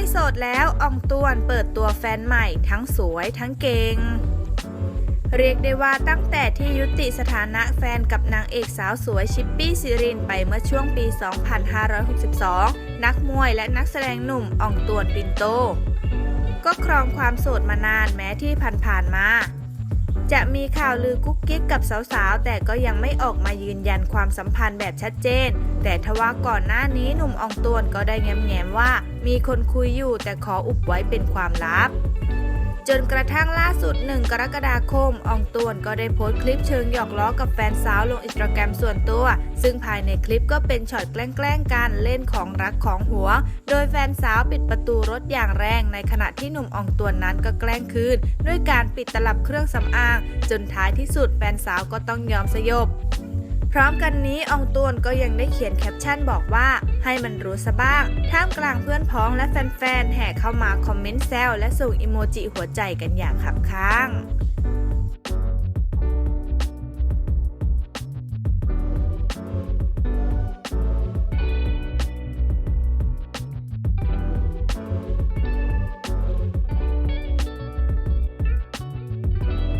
ไม่โสดแล้วอองตวนเปิดตัวแฟนใหม่ ทั้งสวยทั้งเก่ง เรียกได้ว่าตั้งแต่ที่ยุติสถานะแฟนกับนางเอกสาวสวยชิปปี้ซิรินไปเมื่อช่วงปี 2562 นักมวยและนักแสดงหนุ่มอองตวนปินโต ก็ครองความโสดมานานแม้ที่ผ่านๆมา จะมีข่าวลือกุ๊กกิ๊กกับสาวๆ แต่ก็ยังไม่ออกมายืนยันความสัมพันธ์แบบชัดเจน แต่ทว่าก่อนหน้านี้หนุ่มอองตวนก็ได้แง้มๆว่า มีคนคุยอยู่แต่ขออุบไว้เป็นความลับ จนกระทั่งล่าสุด 1 กรกฎาคมอองตวนก็ได้โพสต์คลิปเชิงหยอกล้อกับแฟนสาวลงอินสตาแกรมส่วนตัว ซึ่งภายในคลิปก็เป็นช็อตแกล้งๆกันเล่นของรักของหัว โดยแฟนสาวปิดประตูรถอย่างแรงในขณะที่หนุ่มอองตวนนั้นก็แกล้งคืน ด้วยการปิดตลับเครื่องสำอาง จนท้ายที่สุดแฟนสาวก็ต้องยอมสยบ พร้อมกันนี้อองตวนก็ยังได้เขียนแคปชั่นบอกว่า ให้มันรู้ซะบ้าง ท่ามกลางเพื่อนพ้องและแฟนๆแห่เข้ามาคอมเมนต์แซวและส่งอิโมจิหัวใจกันอย่างขับข้าง